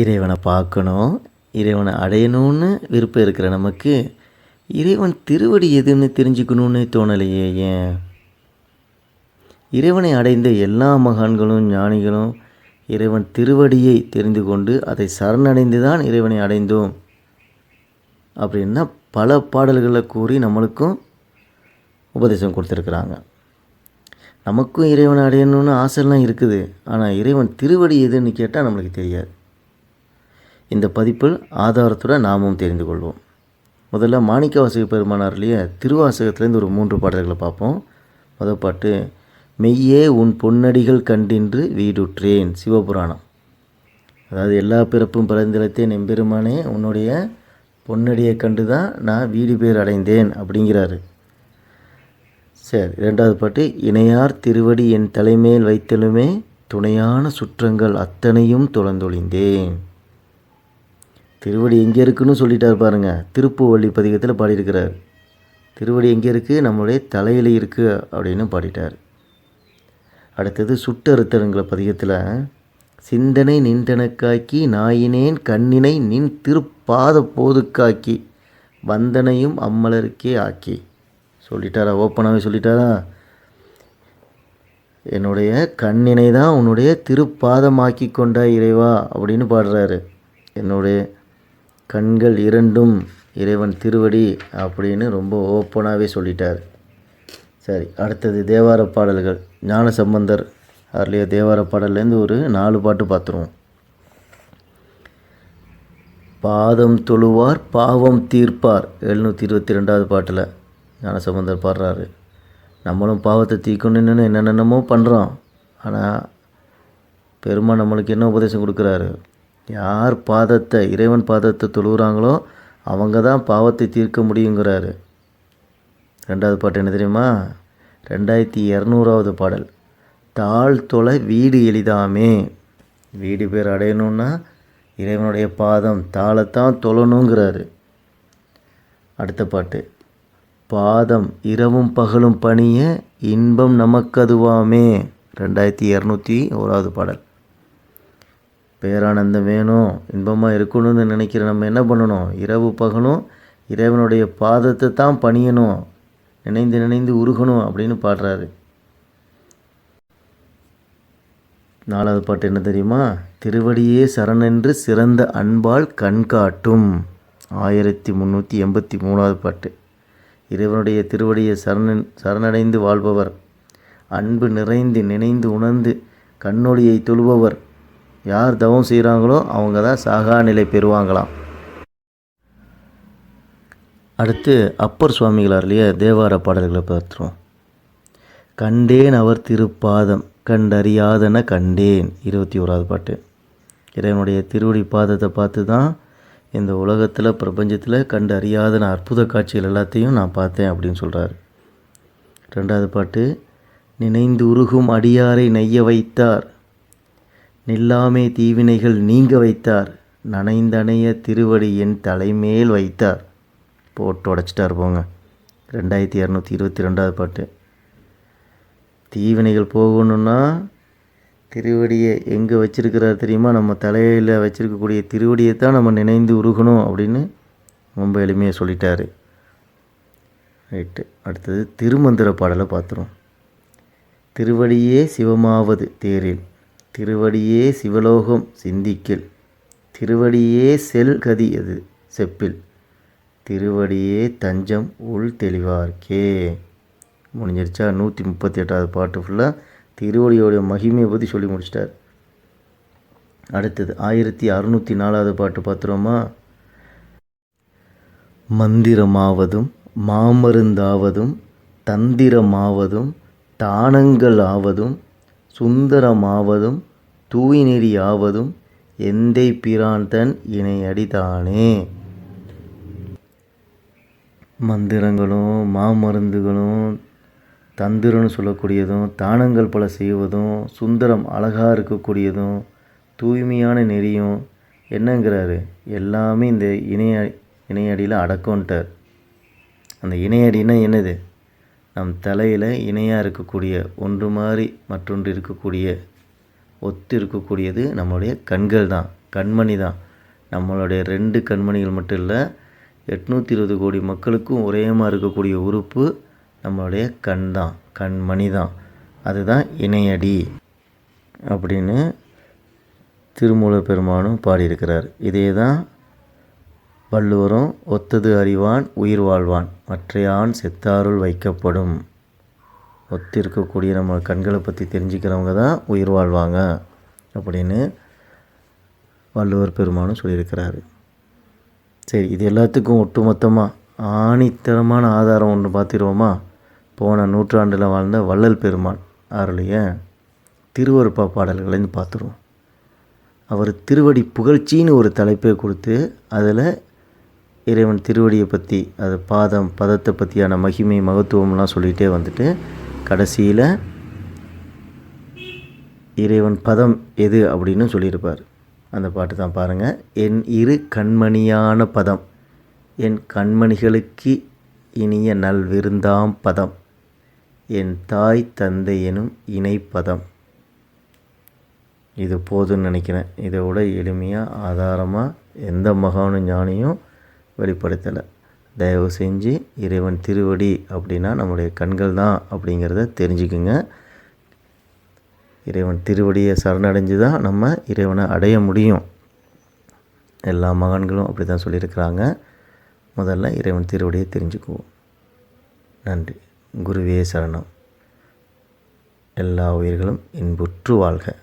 இறைவனை பார்க்கணும் இறைவனை அடையணும்னு விருப்பம் இருக்கிற நமக்கு இறைவன் திருவடி எதுன்னு தெரிஞ்சுக்கணும்னு தோணலையே ஏன்? இறைவனை அடைந்த எல்லா மகான்களும் ஞானிகளும் இறைவன் திருவடியை தெரிந்து கொண்டு அதை சரணடைந்து தான் இறைவனை அடைந்தோம் அப்படின்னா பல பாடல்களை கூறி நம்மளுக்கும் உபதேசம் கொடுத்துருக்குறாங்க. நமக்கும் இறைவனை அடையணும்னு ஆசைலாம் இருக்குது. ஆனால் இறைவன் திருவடி எதுன்னு கேட்டால் நம்மளுக்கு தெரியாது. இந்த பதிப்பில் ஆதாரத்துடன் நாமும் தெரிந்து கொள்வோம். முதல்ல மாணிக்க வாசக பெருமானார்லேயே திருவாசகத்துலேருந்து ஒரு மூன்று பாடல்களை பார்ப்போம். முதல் பாட்டு மெய்யே உன் பொன்னடிகள் கண்டின்று வீடுற்றேன் சிவபுராணம். அதாவது எல்லா பிறப்பும் பிறந்திலத்தேன் எம்பெருமானே உன்னுடைய பொன்னடியை கண்டு தான் நான் வீடு பேர் அடைந்தேன் அப்படிங்கிறாரு. சரி ரெண்டாவது பாட்டு இணையார் திருவடி என் தலைமேல் வைத்தலுமே துணையான சுற்றங்கள் அத்தனையும் துளந்தொழிந்தேன் திருவடி எங்கே இருக்குன்னு சொல்லிட்டார் பாருங்க. திருப்புவள்ளி பதிகத்தில் பாடியிருக்கிறார். திருவடி எங்கே இருக்குது நம்மளுடைய தலையில் இருக்குது அப்படின்னு பாடிட்டார். அடுத்தது சுட்டறுத்தருங்கிற பதிகத்தில் சிந்தனை நின்றனக்காக்கி நாயினேன் கண்ணினை நின் திருப்பாத போதுக்காக்கி வந்தனையும் அம்மலருக்கே ஆக்கி. சொல்லிட்டாரா? ஓப்பனாகவே சொல்லிட்டாரா? என்னுடைய கண்ணினை தான் உன்னுடைய திருப்பாதமாக்கி கொண்டா இறைவா அப்படின்னு பாடுறாரு. என்னுடைய கண்கள் இரண்டும் இறைவன் திருவடி அப்படின்னு ரொம்ப ஓப்பனாகவே சொல்லிட்டார். சரி அடுத்தது தேவார பாடல்கள். ஞான சம்பந்தர் அதுலேயே தேவார பாடல்லேருந்து ஒரு நாலு பாட்டு பார்த்துருவோம் பாதம் தொழுவார் பாவம் தீர்ப்பார். எழுநூற்றி இருபத்தி ரெண்டாவது பாட்டில் ஞானசம்பந்தர் பாடுறாரு. நம்மளும் பாவத்தை தீர்க்கணும்னு என்னென்னமோ பண்ணுறோம் ஆனால் பெருமாள் நம்மளுக்கு என்ன உபதேசம் கொடுக்குறாரு? யார் பாதத்தை இறைவன் பாதத்தை தொழுகிறாங்களோ அவங்க தான் பாவத்தை தீர்க்க முடியுங்கிறாரு. ரெண்டாவது பாட்டு என்ன தெரியுமா? ரெண்டாயிரத்தி இரநூறாவது பாடல். தாழ் தொலை வீடு எளிதாமே. வீடு பேர் அடையணும்னா இறைவனுடைய பாதம் தாளத்தான் தொழணுங்கிறாரு. அடுத்த பாட்டு. பாதம் இரவும் பகலும் பணிய இன்பம் நமக்கதுவாமே. ரெண்டாயிரத்தி இரநூத்தி ஓராவது பாடல். பேரானந்தம் வேணும் இன்பமாக இருக்கணும்னு நினைக்கிற நம்ம என்ன பண்ணணும்? இரவு பகலும் இறைவனுடைய பாதத்தை தான் பணியணும் நினைந்து நினைந்து உருகணும் அப்படின்னு பாடுறாரு. நாலாவது பாட்டு என்ன தெரியுமா? திருவடியே சரணென்று சிறந்த அன்பால் கண்காட்டும் ஆயிரத்தி முந்நூற்றி எண்பத்தி மூணாவது பாட்டு. இறைவனுடைய திருவடியை சரண சரணடைந்து வாழ்பவர். அன்பு நிறைந்து நினைந்து உணர்ந்து கண்ணொளியை தொழுபவர். யார் தவம் செய்கிறாங்களோ அவங்க தான் சாகா நிலை பெறுவாங்களாம். அடுத்து அப்பர் சுவாமிகளார்லேயே தேவார பாடல்களை பார்த்துருவோம். கண்டேன் அவர் திருப்பாதம் கண்டறியாதன கண்டேன். இருபத்தி ஓராவது பாட்டு. இறைவனுடைய திருவடி பாதத்தை பார்த்து தான் இந்த உலகத்தில் பிரபஞ்சத்தில் கண்டு அற்புத காட்சிகள் எல்லாத்தையும் நான் பார்த்தேன் அப்படின்னு சொல்கிறார் ரெண்டாவது பாட்டு நினைந்து உருகும் அடியாரை நெய்ய வைத்தார் நில்லாமே தீவினைகள் நீங்க வைத்தார். நனைந்தணைய திருவடி என் தலைமேல் வைத்தார். போட்டு உடச்சிட்டார் போங்க. ரெண்டாயிரத்தி இரநூத்தி இருபத்தி ரெண்டாவது பாட்டு. தீவினைகள் போகணுன்னா திருவடியை எங்கே வச்சிருக்கிறார் தெரியுமா? நம்ம தலையில் வச்சிருக்கக்கூடிய திருவடியை தான் நம்ம நினைந்து உருகணும் அப்படின்னு ரொம்ப எளிமையாக சொல்லிட்டார். ரைட்டு. அடுத்தது திருமந்திர பாடலை பார்த்துருவோம். திருவடியே சிவமாவது தேரில். திருவடியே சிவலோகம் சிந்திக்கில். திருவடியே செல் கதி அது செப்பில். திருவடியே தஞ்சம் உள் தெளிவார்க்கே. முடிஞ்சிருச்சா? நூற்றி முப்பத்தி எட்டாவது பாட்டு ஃபுல்லாக திருவடியோடைய மகிமையை பற்றி சொல்லி முடிச்சிட்டார். அடுத்தது ஆயிரத்தி அறுநூற்றி நாலாவது பாட்டு பார்த்துருவோமா மந்திரமாவதும் மாமருந்தாவதும் தந்திரமாவதும் தானங்கள் ஆவதும் சுந்தரமாவதும் தூய்நெறியாவதும் எந்தை பிரான்தன் இணையடிதானே? மந்திரங்களும் மாமருந்துகளும் தந்திரம்னு சொல்லக்கூடியதும் தானங்கள் பல செய்வதும் சுந்தரம் அழகாக இருக்கக்கூடியதும் தூய்மையான நெறியும் என்னங்கிறாரு? எல்லாமே இந்த இணைய இணையடியில் அடக்கம்ன்ட்டார் அந்த இணையடினா என்னது? நம் தலையில் இணையாக இருக்கக்கூடிய ஒன்று மாதிரி மற்றொன்று இருக்கக்கூடிய ஒத்து இருக்கக்கூடியது நம்மளுடைய கண்கள் தான் கண்மணி தான். நம்மளுடைய ரெண்டு கண்மணிகள் மட்டும் இல்லை எட்நூற்றி இருபது கோடி மக்களுக்கும் ஒரேமாக இருக்கக்கூடிய உறுப்பு நம்மளுடைய கண் தான் கண்மணி தான். அதுதான் இணையடி அப்படின்னு திருமூல பெருமானும் பாடியிருக்கிறார். இதே தான் வள்ளுவரும் ஒத்தது அறிவான் உயிர் வாழ்வான். மற்றையான் செத்தாருள் வைக்கப்படும். ஒத்திருக்கக்கூடிய நம்ம கண்களை பற்றி தெரிஞ்சுக்கிறவங்க தான் உயிர் வாழ்வாங்க அப்படின்னு வள்ளுவர் பெருமானும் சொல்லியிருக்கிறாரு. சரி இது எல்லாத்துக்கும் ஒட்டுமொத்தமாக ஆணித்தரமான ஆதாரம் ஒன்று பார்த்துருவோமா? போன நூற்றாண்டில் வாழ்ந்த வள்ளல் பெருமான் அவருடைய திருவருப்பா பாடல்களைன்னு பார்த்துருவோம். அவர் திருவடி புகழ்ச்சின்னு ஒரு தலைப்பை கொடுத்து அதில் இறைவன் திருவடியை பற்றி அது பாதம் பதத்தை பற்றியான மகிமை மகத்துவம்லாம் சொல்லிகிட்டே வந்துட்டு கடைசியில் இறைவன் பதம் எது அப்படின்னு சொல்லியிருப்பார். அந்த பாட்டு தான் பாருங்கள் என் இரு கண்மணியான பதம் என் கண்மணிகளுக்கு இனிய நல்விருந்தாம் பதம் என் தாய் தந்தை எனும் இணைப்பதம் இது போதுன்னு நினைக்கிறேன். இதை விட எளிமையாக ஆதாரமாக எந்த மகானும் ஞானியும் வெளிப்படுத்தலை. தயவு செஞ்சு இறைவன் திருவடி அப்படின்னா நம்முடைய கண்கள் தான் அப்படிங்கிறத தெரிஞ்சுக்குங்க. இறைவன் திருவடியை சரணடைஞ்சு தான் நம்ம இறைவனை அடைய முடியும். எல்லா மகான்களும் அப்படி தான் சொல்லியிருக்கிறாங்க. முதல்ல இறைவன் திருவடியை தெரிஞ்சுக்குவோம். நன்றி. குருவே சரணம். எல்லா உயிர்களும் இன்புற்று வாழ்க.